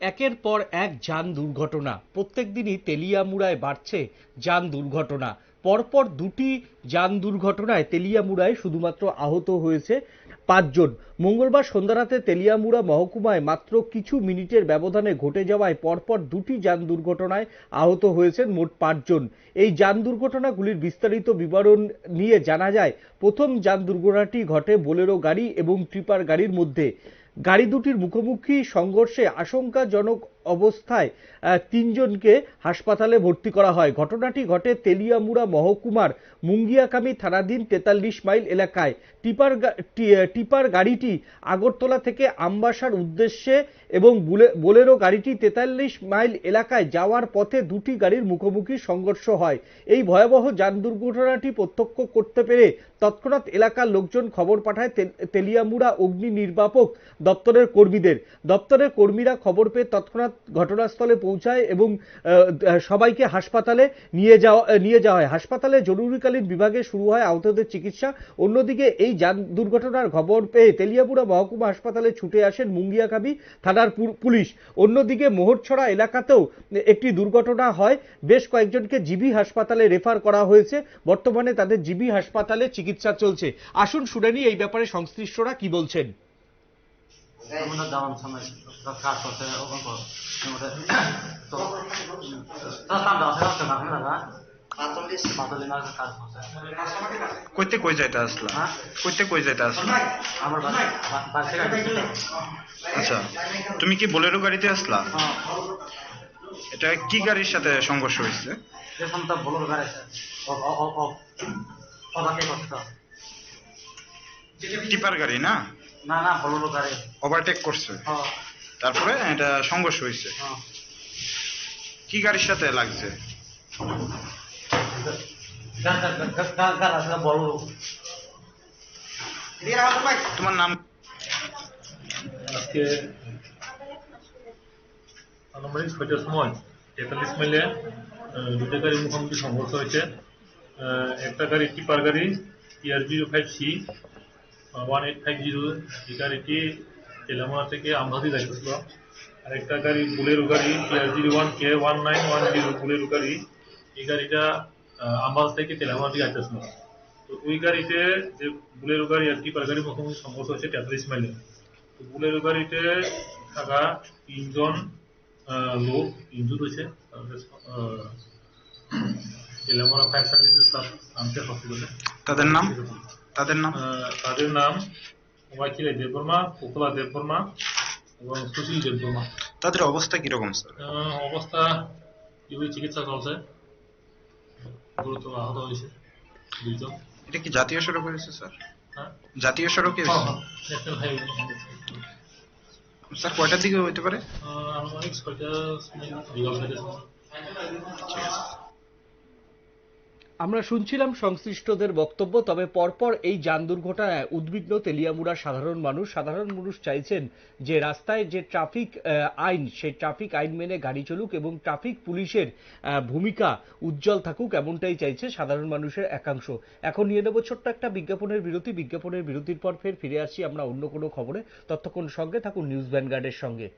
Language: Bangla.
একের পর এক যান দুর্ঘটনা। প্রত্যেক দিনই তেলিয়ামুড়ায় বাড়ছে যান দুর্ঘটনা। পরপর দুটি যান দুর্ঘটনায় তেলিয়ামুড়ায় শুধুমাত্র আহত হয়েছে পাঁচজন। মঙ্গলবার সন্ধ্যারাতে তেলিয়ামুড়া মহকুমায় মাত্র কিছু মিনিটের ব্যবধানে ঘটে যাওয়ায় পরপর দুটি যান দুর্ঘটনায় আহত হয়েছেন মোট পাঁচজন। এই যান দুর্ঘটনাগুলির বিস্তারিত বিবরণ নিয়ে জানা যায়, প্রথম যান দুর্ঘটনাটি ঘটে বোলেরো গাড়ি এবং ট্রিপার গাড়ির মধ্যে। গাড়ি দুটির মুখোমুখি সংঘর্ষে আশঙ্কাজনক অবস্থায় তিনজনকে হাসপাতালে ভর্তি করা হয়। ঘটনাটি ঘটে তেলিয়ামুড়া মহকুমার মুঙ্গিয়াকামী থানাধীন তেতাল্লিশ মাইল এলাকায়। টিপার টিপার গাড়িটি আগরতলা থেকে আমবাসার উদ্দেশ্যে এবং বুলে- বোলেরো গাড়িটি তেতাল্লিশ মাইল এলাকায় যাওয়ার পথে দুটি গাড়ির মুখোমুখি সংঘর্ষ হয়। এই ভয়াবহ যান দুর্ঘটনাটি প্রত্যক্ষ করতে পেরে তৎক্ষণাৎ এলাকার লোকজন খবর পাঠায় তেলিয়ামুড়া অগ্নি নির্বাপক দপ্তরের কর্মীদের। দপ্তরের কর্মীরা খবর পেয়ে তৎক্ষণাৎ ঘটনাস্থলে পৌঁছায় এবং সবাইকে হাসপাতালে নিয়ে যাওয়া নিয়ে যাওয়া হয়। হাসপাতালে জরুরিকালীন বিভাগে শুরু হয় আহতদের চিকিৎসা। অন্যদিকে এই যান দুর্ঘটনার খবর পেয়ে তেলিয়াপুরা মহকুমা হাসপাতালে ছুটে আসেন মুঙ্গিয়াকাবি থানার পুলিশ। অন্যদিকে মোহরছড়া এলাকাতেও একটি দুর্ঘটনা হয়। বেশ কয়েকজনকে জিবি হাসপাতালে রেফার করা হয়েছে। বর্তমানে তাদের জিবি হাসপাতালে চিকিৎসা চলছে। আসুন শুনে এই ব্যাপারে সংশ্লিষ্টরা কি বলছেন। আমরা যাওয়ার সময় কাজ করতে ওখান কর কইতে কই যাইতে আসলা হ্যাঁ? কইতে কই যাইতে আসলা আচ্ছা তুমি কি বোলেরো গাড়িতে আসলা হ্যাঁ এটা কি গাড়ির সাথে সংঘর্ষ হয়েছে টিপার গাড়ি না না না বলুন গাড়ি ওভারটেক করছে। হ্যাঁ তারপরে এটা সংঘর্ষ হয়েছে। হ্যাঁ কি গাড়ির সাথে লাগছে? তোমার নাম? আজকে আনুমানিক ছয়টার সময় তেতাল্লিশ মাইলে দুটো গাড়ির মুখোমুখি সংঘর্ষ হয়েছে। আহ, একটা গাড়ি টিপার গাড়ি TR zero five C one eight five zero এই গাড়িটি তেলেঙ্গানা থেকে আমরাদি যাইতেছিল আর একটা গাড়ি বুলেরো গাড়ি TR zero one K one nine one zero Bolero গাড়ি। এই গাড়িটা আমবাস থেকে দিকে যাইতেছিল। তো ওই গাড়িতে যে বুলেরো গাড়ি আর টিপার গাড়ি মুখোমুখি সংঘর্ষ হয়েছে তেতাল্লিশ মাইলে। তো বুলেরো গাড়িতে থাকা তিনজন লোক ইনজুর হয়েছে। তেলেঙ্গানা ফায়ার সার্ভিসের স্টাফ আনতে হসপিটালে তাদের নাম? তাদের নাম? তাদের নাম ওয়াইচিলাই দেববর্মা কোকলা দেববর্মা এবং সুশীল দেববর্মা। তাদের অবস্থা কীরকম স্যার? অবস্থা ইউই চিকিৎসা চলছে? গুরুতর আহত হয়েছে দুইজন। এটা কি জাতীয় সড়ক হয়েছে স্যার? হ্যাঁ? জাতীয় সড়কে? ন্যাশনাল হাইওয়ে স্যার কয়টার দিকে হইতে পারে? আনুমানিক ছয়টা বিকাল সময় আমরা শুনছিলাম সংশ্লিষ্টদের বক্তব্য, তবে পরপর এই যান দুর্ঘটনায় উদ্বিগ্ন তেলিয়ামুড়ার সাধারণ মানুষ। সাধারণ মানুষ চাইছেন যে রাস্তায় যে ট্রাফিক আইন সেই ট্রাফিক আইন মেনে গাড়ি চলুক এবং ট্রাফিক পুলিশের ভূমিকা উজ্জ্বল থাকুক এমনটাই চাইছে সাধারণ মানুষের একাংশ। এখন নিয়ে নেব ছোট্ট একটা বিজ্ঞাপনের বিরতি। বিজ্ঞাপনের বিরতির পর ফের ফিরে আসছি আমরা অন্য কোনো খবরে। ততক্ষণ সঙ্গে থাকুন নিউজ ভ্যানগার্ডের সঙ্গে।